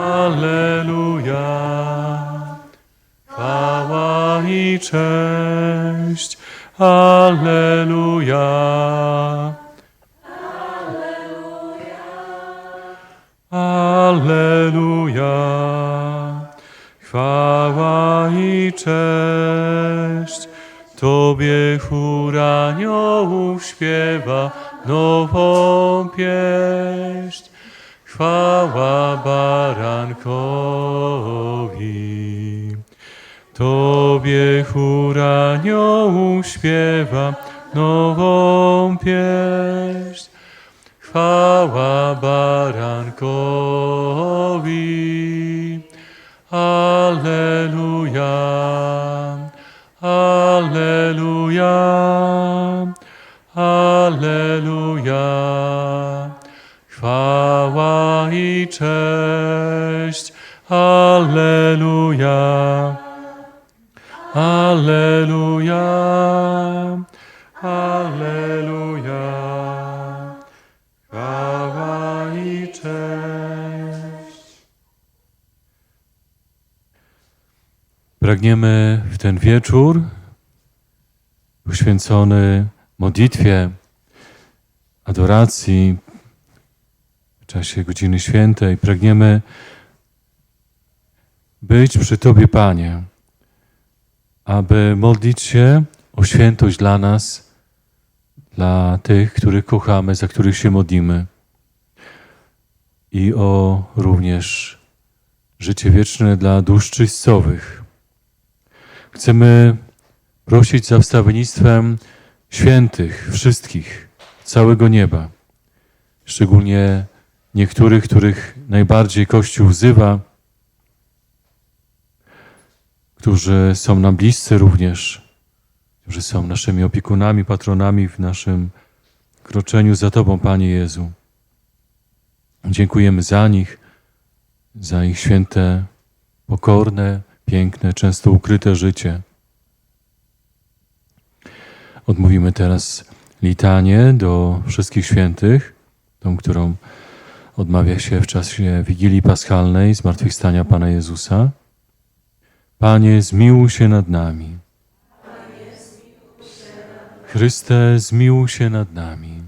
Alleluja. Chwała i cześć. Alleluja. Chór aniołów Pragniemy w ten wieczór poświęcony modlitwie, adoracji, w czasie godziny świętej, pragniemy być przy Tobie, Panie, aby modlić się o świętość dla nas, dla tych, których kochamy, za których się modlimy i o również życie wieczne dla dusz czystowych. Chcemy prosić za wstawiennictwem świętych, wszystkich, całego nieba, szczególnie niektórych, których najbardziej Kościół wzywa, którzy są nam bliscy również, którzy są naszymi opiekunami, patronami w naszym kroczeniu za Tobą, Panie Jezu. Dziękujemy za nich, za ich święte, pokorne, piękne, często ukryte życie. Odmówimy teraz litanię do wszystkich świętych, tą, którą odmawia się w czasie Wigilii Paschalnej Zmartwychwstania Pana Jezusa. Panie, zmiłuj się nad nami. Chryste, zmiłuj się nad nami.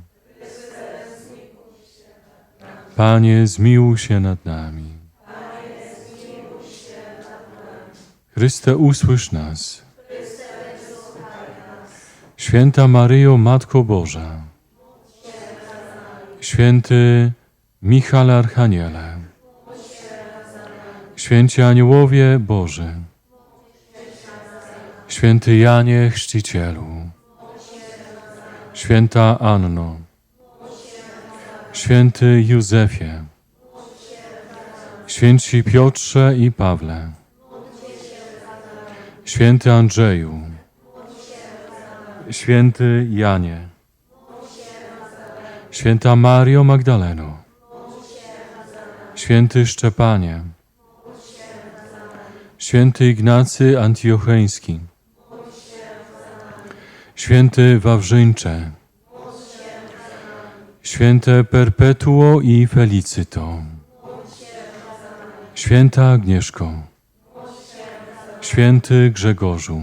Panie, zmiłuj się nad nami. Chryste, usłysz nas. Święta Maryjo, Matko Boża. Święty Michale Archaniele. Święci Aniołowie Boży. Święty Janie Chrzcicielu. Święta Anno. Święty Józefie. Święci Piotrze i Pawle. Święty Andrzeju. Święty Janie. Święta Mario Magdaleno. Święty Szczepanie. Święty Ignacy Antiocheński. Święty Wawrzyńcze. Święte Perpetuo i Felicito. Święta Agnieszko. Święty Grzegorzu.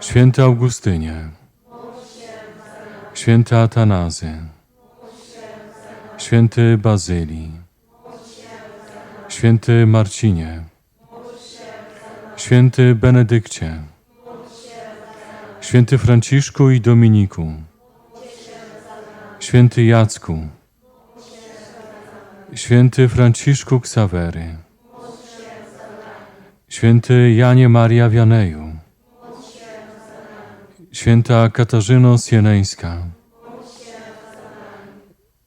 Święty Augustynie. Święty Atanazy. Święty Bazylii. Święty Marcinie. Święty Benedykcie. Święty Franciszku i Dominiku. Święty Jacku. Święty Franciszku Ksawery. Święty Janie Maria Wianeju. Święta Katarzyno Sieneńska.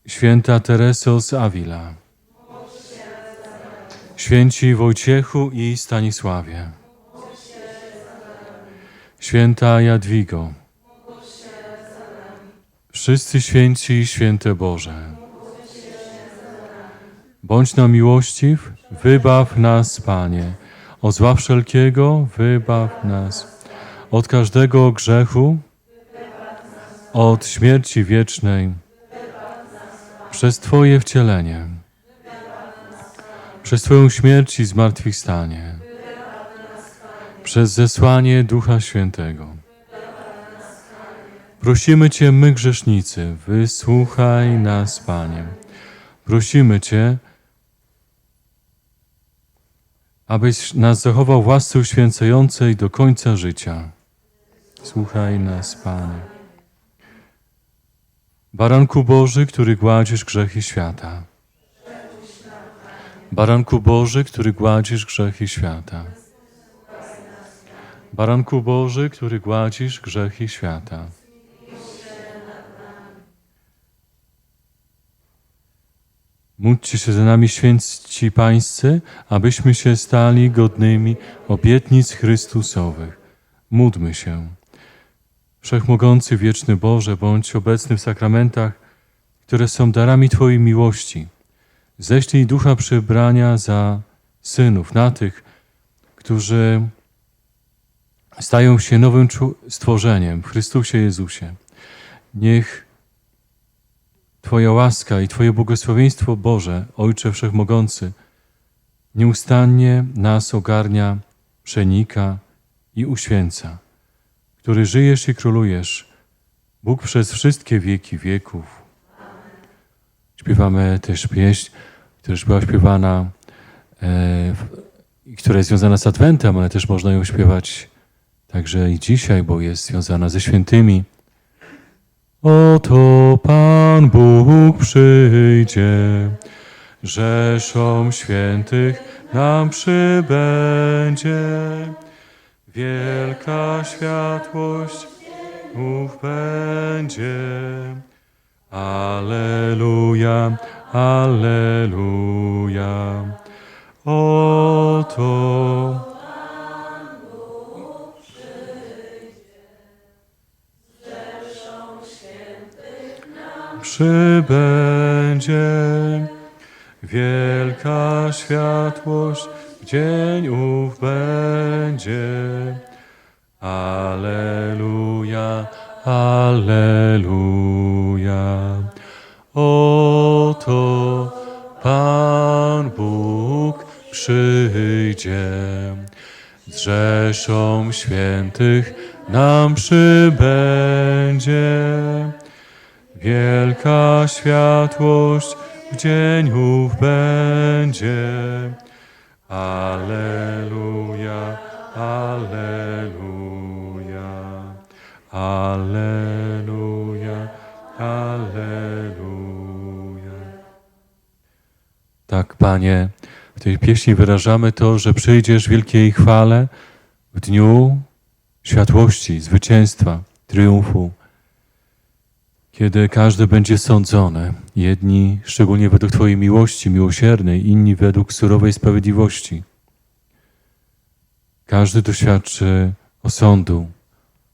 Święta Tereso z Avila. Święci Wojciechu i Stanisławie. Święta Jadwigo. Wszyscy święci, święte Boże. Bądź nam miłościw, wybaw nas, Panie. Od zła wszelkiego wybaw nas. Od każdego grzechu, od śmierci wiecznej. przez Twoje wcielenie, przez Twoją śmierć i zmartwychwstanie, przez zesłanie Ducha Świętego. Prosimy Cię, my grzesznicy, wysłuchaj nas, Panie. Prosimy Cię, abyś nas zachował w łasce uświęcającej do końca życia. Słuchaj nas, Panie. Baranku Boży, który gładzisz grzechy świata. Baranku Boży, który gładzisz grzechy świata. Baranku Boży, który gładzisz grzechy świata. Módlcie się za nami, święci pańscy, abyśmy się stali godnymi obietnic Chrystusowych. Módlmy się. Wszechmogący, wieczny Boże, bądź obecny w sakramentach, które są darami Twojej miłości. Ześlij ducha przybrania za synów, na tych, którzy stają się nowym stworzeniem w Chrystusie Jezusie. Niech Twoja łaska i Twoje błogosławieństwo Boże, Ojcze Wszechmogący, nieustannie nas ogarnia, przenika i uświęca, który żyjesz i królujesz, Bóg przez wszystkie wieki wieków. Śpiewamy też pieśń, która już była śpiewana, e, która jest związana z Adwentem, ale też można ją śpiewać także i dzisiaj, bo jest związana ze świętymi. Oto Pan Bóg przyjdzie, rzeszą świętych nam przybędzie. Wielka światłość mów będzie. Alleluja, Alleluja. Oto przybędzie wielka światłość, dzień ów będzie. Alleluja, Alleluja. Oto Pan Bóg przyjdzie, z rzeszą świętych nam przybędzie. Wielka światłość w dzień ów będzie. Alleluja, Alleluja, Alleluja, Alleluja. Tak, Panie, w tej pieśni wyrażamy to, że przyjdziesz w wielkiej chwale w dniu światłości, zwycięstwa, triumfu kiedy każdy będzie sądzony, jedni szczególnie według Twojej miłości miłosiernej, inni według surowej sprawiedliwości. Każdy doświadczy osądu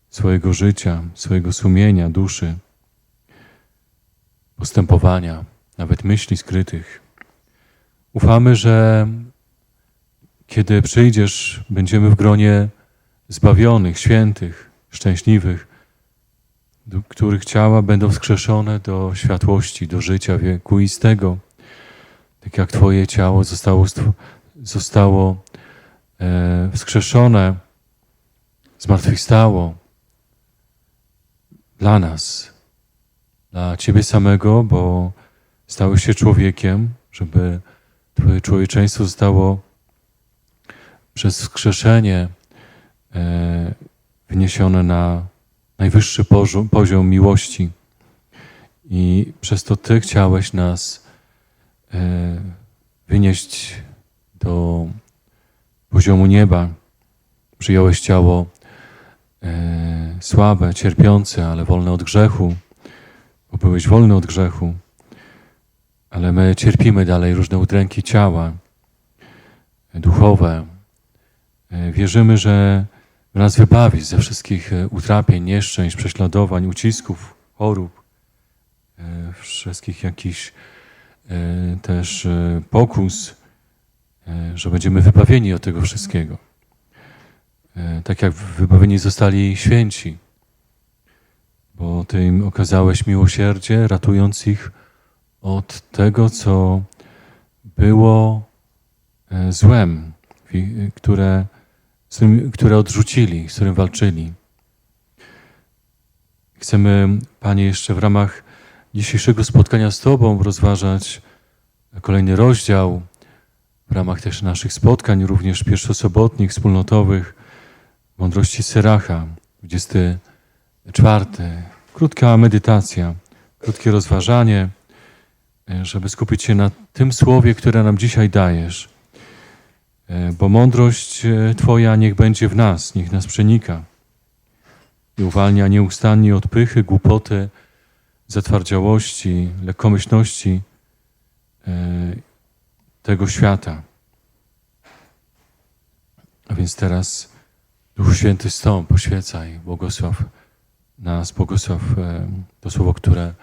swojego życia, swojego sumienia, duszy, postępowania, nawet myśli skrytych. Ufamy, że kiedy przyjdziesz, będziemy w gronie zbawionych, świętych, szczęśliwych, których ciała będą wskrzeszone do światłości, do życia wiekuistego, tak jak Twoje ciało zostało, zostało e, wskrzeszone, zmartwychwstało dla nas, dla Ciebie samego, bo stałeś się człowiekiem, żeby Twoje człowieczeństwo zostało przez wskrzeszenie e, na najwyższy poziom, miłości. I przez to Ty chciałeś nas e, wynieść do poziomu nieba. Przyjąłeś ciało e, słabe, cierpiące, ale wolne od grzechu, bo byłeś wolny od grzechu. Ale my cierpimy dalej różne udręki ciała, duchowe. E, wierzymy, że nas wybawić ze wszystkich e, utrapień, nieszczęść, prześladowań, ucisków, chorób, e, wszystkich jakichś e, też pokus, że będziemy wybawieni od tego wszystkiego. Tak jak wybawieni zostali święci, bo Ty im okazałeś miłosierdzie, ratując ich od tego, co było złem, które, którym, które odrzucili, z którym walczyli. Chcemy, Panie, jeszcze w ramach dzisiejszego spotkania z Tobą rozważać kolejny rozdział w ramach też naszych spotkań, również pierwszosobotnich, wspólnotowych, mądrości Seracha, 24. Krótka medytacja, krótkie rozważanie, żeby skupić się na tym słowie, które nam dzisiaj dajesz. E, Bo mądrość e, Twoja niech będzie w nas, niech nas przenika i uwalnia nieustannie od pychy, głupoty, zatwardziałości, lekkomyślności e, tego świata. A więc teraz Duchu Święty stąd, poświecaj, błogosław nas, błogosław to słowo, które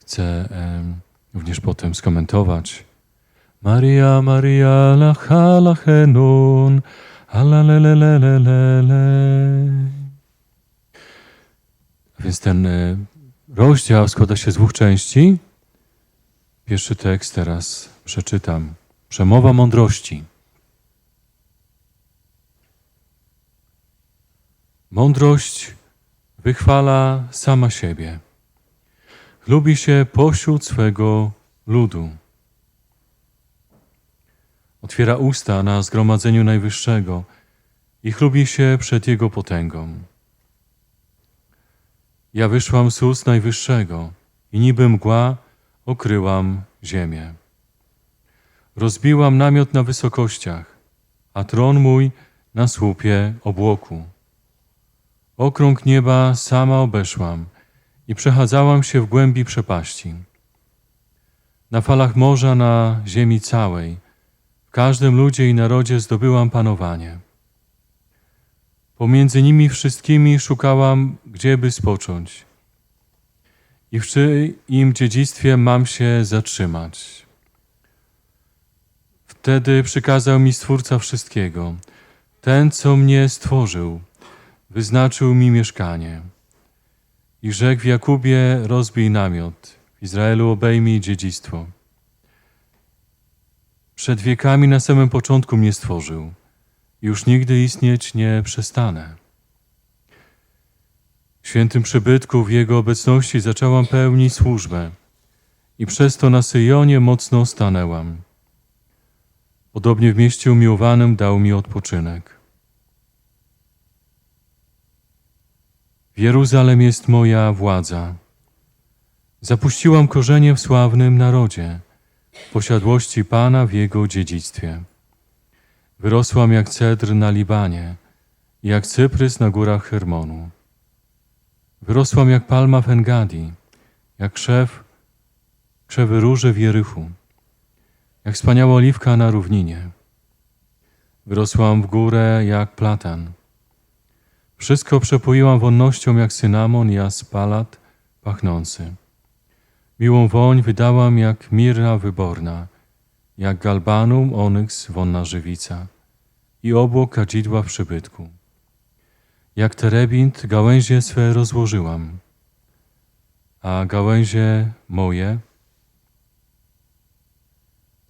chcę również potem skomentować. Maria, Maria, lacha, lachenun, alalelelelele. Więc ten e, rozdział składa się z dwóch części. Pierwszy tekst teraz przeczytam. Przemowa mądrości. Mądrość wychwala sama siebie. Lubi się pośród swego ludu. Otwiera usta na zgromadzeniu Najwyższego i chlubi się przed Jego potęgą. Ja wyszłam z ust Najwyższego i niby mgła okryłam ziemię. Rozbiłam namiot na wysokościach, a tron mój na słupie obłoku. Okrąg nieba sama obeszłam i przechadzałam się w głębi przepaści. Na falach morza, na ziemi całej, każdym ludzie i narodzie zdobyłam panowanie. Pomiędzy nimi wszystkimi szukałam, gdzieby spocząć. I w czyim dziedzictwie mam się zatrzymać. Wtedy przykazał mi Stwórca wszystkiego, ten, co mnie stworzył, wyznaczył mi mieszkanie. I rzekł w Jakubie rozbij namiot, w Izraelu obejmij dziedzictwo. Przed wiekami na samym początku mnie stworzył. Już nigdy istnieć nie przestanę. W świętym przybytku w Jego obecności zaczęłam pełnić służbę i przez to na Syjonie mocno stanęłam. Podobnie w mieście umiłowanym dał mi odpoczynek. W Jeruzalem jest moja władza. Zapuściłam korzenie w sławnym narodzie, posiadłości Pana w Jego dziedzictwie. Wyrosłam jak cedr na Libanie, i jak cyprys na górach Hermonu. Wyrosłam jak palma w Engadi, jak krzew, krzewy róży w Jerychu, jak wspaniała oliwka na równinie. Wyrosłam w górę jak platan. Wszystko przepoiłam wonnością jak cynamon, jaspalat pachnący. Miłą woń wydałam jak mirna wyborna, jak galbanum, onyks, wonna żywica i obłok kadzidła w przybytku. Jak terebint gałęzie swe rozłożyłam, a gałęzie moje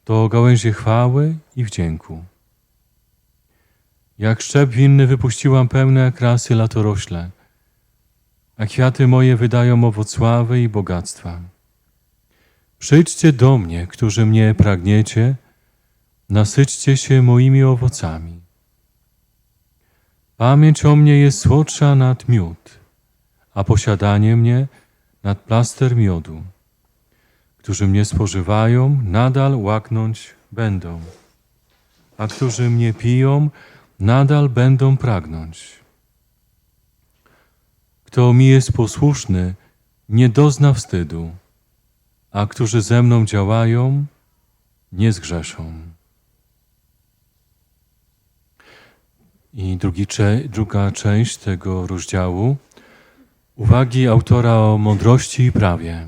to gałęzie chwały i wdzięku. Jak szczep winny wypuściłam pełne krasy latorośle, a kwiaty moje wydają owoc sławy i bogactwa. Przyjdźcie do mnie, którzy mnie pragniecie, nasyćcie się moimi owocami. Pamięć o mnie jest słodsza nad miód, a posiadanie mnie nad plaster miodu. Którzy mnie spożywają, nadal łaknąć będą, a którzy mnie piją, nadal będą pragnąć. Kto mi jest posłuszny, nie dozna wstydu, a którzy ze mną działają, nie zgrzeszą. I drugi, druga część tego rozdziału. Uwagi autora o mądrości i prawie.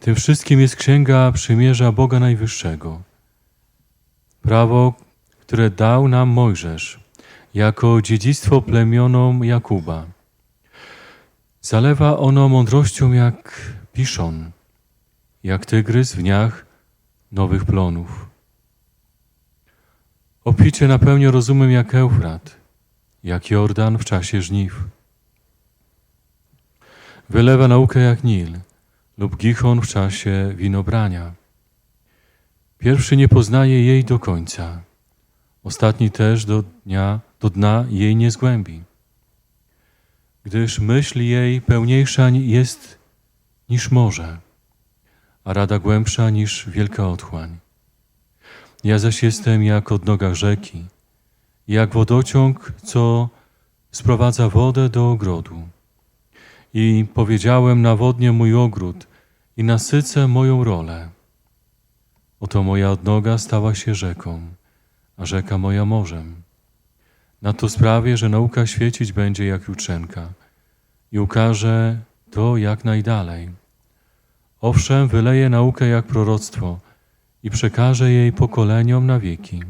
Tym wszystkim jest Księga Przymierza Boga Najwyższego. Prawo, które dał nam Mojżesz jako dziedzictwo plemionom Jakuba. Zalewa ono mądrością jak piszon, jak tygrys w dniach nowych plonów. Obficie napełnia rozumem jak Eufrat, jak Jordan w czasie żniw. Wylewa naukę jak Nil lub Gichon w czasie winobrania. Pierwszy nie poznaje jej do końca, ostatni też do dnia, do dna jej nie zgłębi. Gdyż myśl jej pełniejsza jest niż morze, a rada głębsza niż wielka otchłań. Ja zaś jestem jak odnoga rzeki, jak wodociąg, co sprowadza wodę do ogrodu. I powiedziałem, nawodnię mój ogród i nasycę moją rolę. Oto moja odnoga stała się rzeką, a rzeka moja morzem. Na to sprawię, że nauka świecić będzie jak jutrzenka i ukaże to jak najdalej. Owszem, wyleje naukę jak proroctwo i przekaże jej pokoleniom na wieki.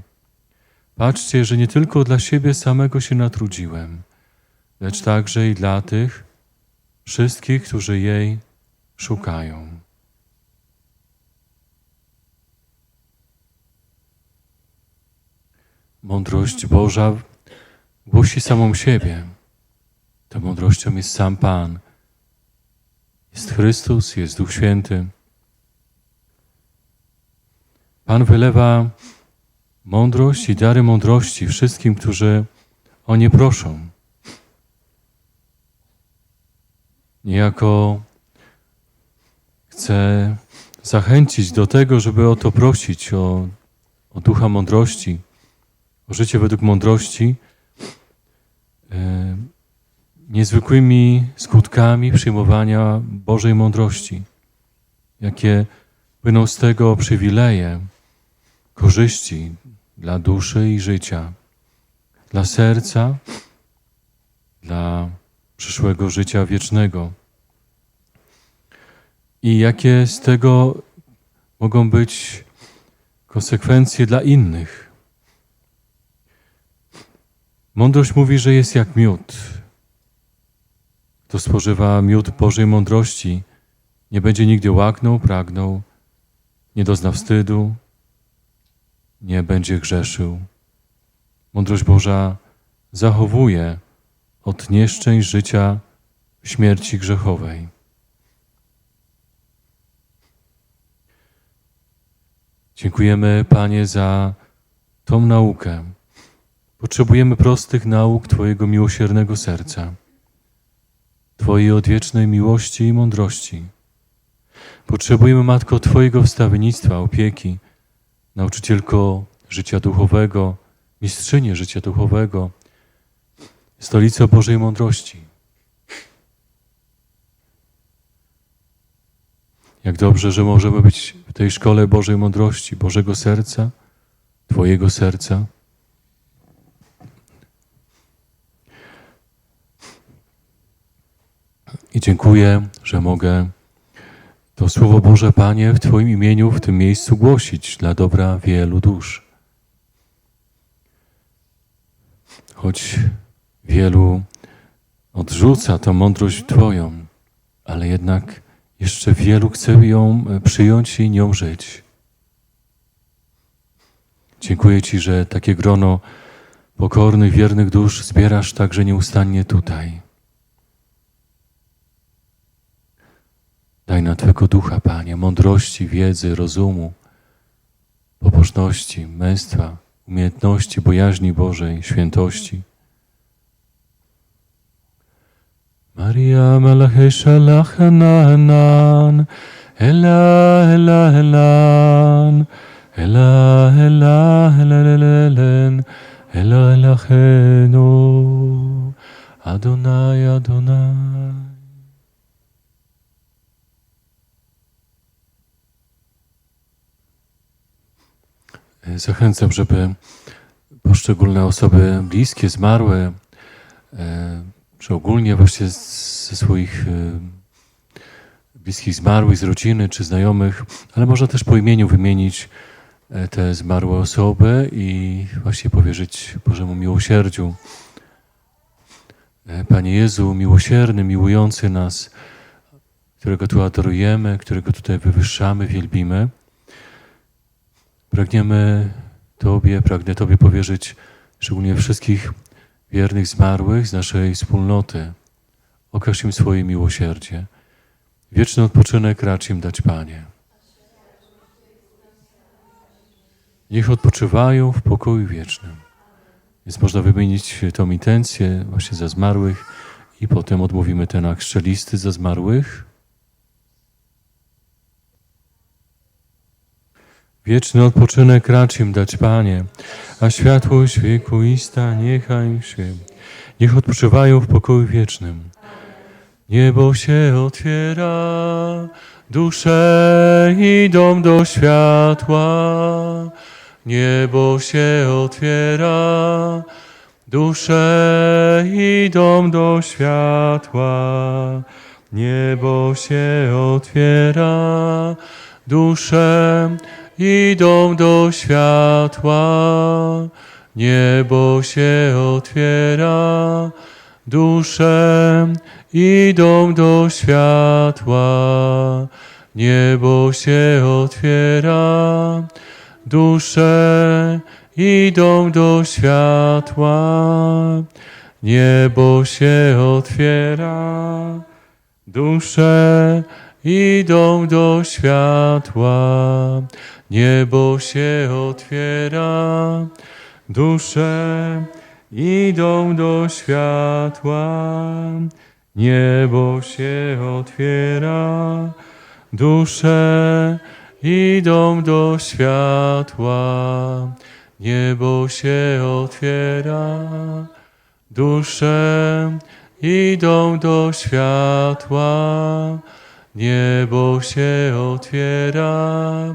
Patrzcie, że nie tylko dla siebie samego się natrudziłem, lecz także i dla tych wszystkich, którzy jej szukają. Mądrość Boża głosi samą siebie. Tą mądrością jest sam Pan. Jest Chrystus, jest Duch Święty. Pan wylewa mądrość i dary mądrości wszystkim, którzy o nie proszą. Niejako chce zachęcić do tego, żeby o to prosić, o, o ducha mądrości, o życie według mądrości, e, niezwykłymi skutkami przyjmowania Bożej mądrości, jakie płyną z tego przywileje, korzyści dla duszy i życia, dla serca, dla przyszłego życia wiecznego. I jakie z tego mogą być konsekwencje dla innych. Mądrość mówi, że jest jak miód. Kto spożywa miód Bożej mądrości, nie będzie nigdy łaknął, pragnął, nie dozna wstydu, nie będzie grzeszył. Mądrość Boża zachowuje od nieszczęść życia śmierci grzechowej. Dziękujemy, Panie, za tą naukę. Potrzebujemy prostych nauk Twojego miłosiernego serca, Twojej odwiecznej miłości i mądrości. Potrzebujemy, Matko, Twojego wstawiennictwa, opieki, nauczycielko życia duchowego, mistrzynię życia duchowego, stolico Bożej mądrości. Jak dobrze, że możemy być w tej szkole Bożej mądrości, Bożego serca, Twojego serca. I dziękuję, że mogę to Słowo Boże, Panie, w Twoim imieniu w tym miejscu głosić dla dobra wielu dusz. Choć wielu odrzuca tą mądrość Twoją, ale jednak jeszcze wielu chce ją e, przyjąć i nią żyć. Dziękuję Ci, że takie grono pokornych, wiernych dusz zbierasz także nieustannie tutaj. Daj na Twego ducha, Panie, mądrości, wiedzy, rozumu, pobożności, męstwa, umiejętności, bojaźni Bożej, świętości. Maria Malachi Shalachananan, Ela, Ela, Elan, Ela, Ela, Elelelen, Ela, Elachenu, Adonai, Adonai. Zachęcam, żeby poszczególne osoby bliskie, zmarłe, e, czy ogólnie właśnie ze swoich e, bliskich zmarłych, z rodziny czy znajomych, ale można też po imieniu wymienić e, te zmarłe osoby i właśnie powierzyć Bożemu miłosierdziu. Panie Jezu, miłosierny, miłujący nas, którego tu adorujemy, którego tutaj wywyższamy, wielbimy. Pragniemy Tobie, pragnę Tobie powierzyć szczególnie wszystkich wiernych zmarłych z naszej wspólnoty. Okaż im swoje miłosierdzie. Wieczny odpoczynek racz im dać, Panie. Niech odpoczywają w pokoju wiecznym. Więc można wymienić tą intencję właśnie za zmarłych i potem odmówimy ten akt szczelisty za zmarłych. Wieczny odpoczynek racz im dać, Panie, a światłość wiekuista niechaj się. Niech odpoczywają w pokoju wiecznym. Niebo się otwiera, dusze idą do światła. Niebo się otwiera, dusze idą do światła. Niebo się otwiera, dusze idą do światła. Niebo się otwiera, dusze idą do światła. Niebo się otwiera, dusze idą do światła. Niebo się otwiera, dusze idą do światła. Niebo się otwiera, dusze idą do światła. Niebo się otwiera, dusze idą do światła. Niebo się otwiera, dusze idą do światła. Niebo się otwiera,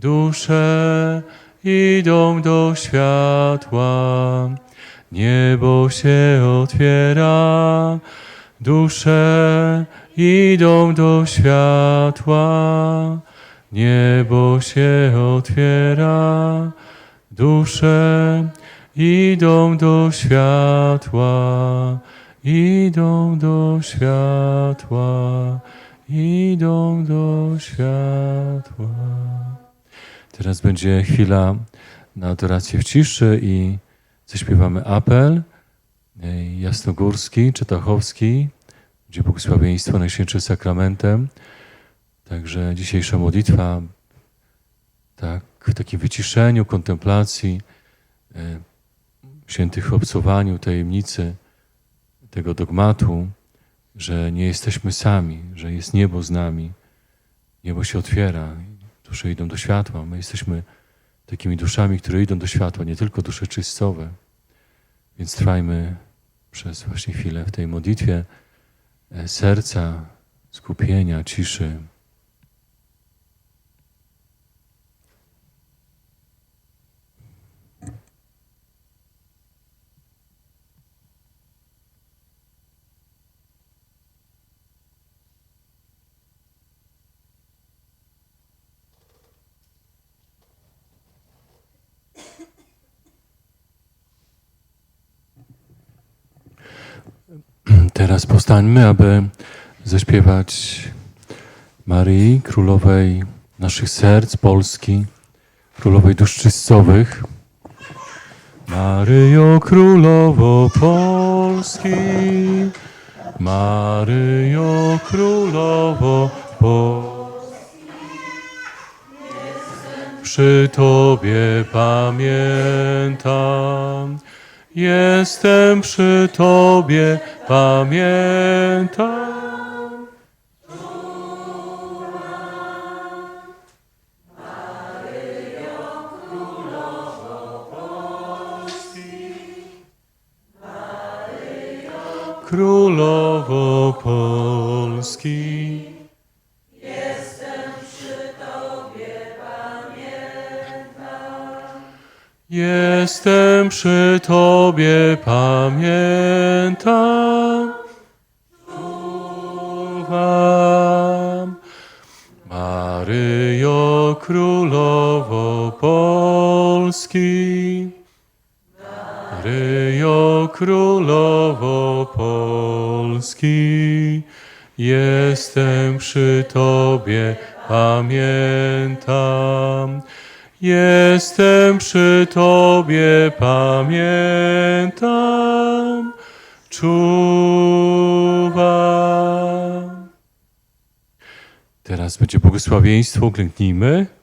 dusze idą do światła. Niebo się otwiera, dusze idą do światła. Niebo się otwiera, dusze idą do światła, idą do światła, idą do światła. Teraz będzie chwila na adorację w ciszy i zaśpiewamy apel jasnogórski, czytachowski, gdzie błogosławieństwo Najświętszym Sakramentem. Także dzisiejsza modlitwa tak, w takim wyciszeniu, kontemplacji, e, świętych obcowaniu tajemnicy tego dogmatu, że nie jesteśmy sami, że jest niebo z nami. Niebo się otwiera, dusze idą do światła. My jesteśmy takimi duszami, które idą do światła, nie tylko dusze czystowe. Więc trwajmy przez właśnie chwilę w tej modlitwie e, serca, skupienia, ciszy. Teraz powstańmy, aby zaśpiewać Marii, Królowej naszych serc, Polski, Królowej dusz czystowych. Maryjo, Królowo Polski, Maryjo, Królowo Polski. Przy Tobie pamiętam, Jestem przy Tobie, pamiętam. Polski. Królowo Polski. Jestem przy Tobie, pamiętam. Jestem przy Tobie, pamiętam. Czuwam. Teraz będzie błogosławieństwo, klęknijmy.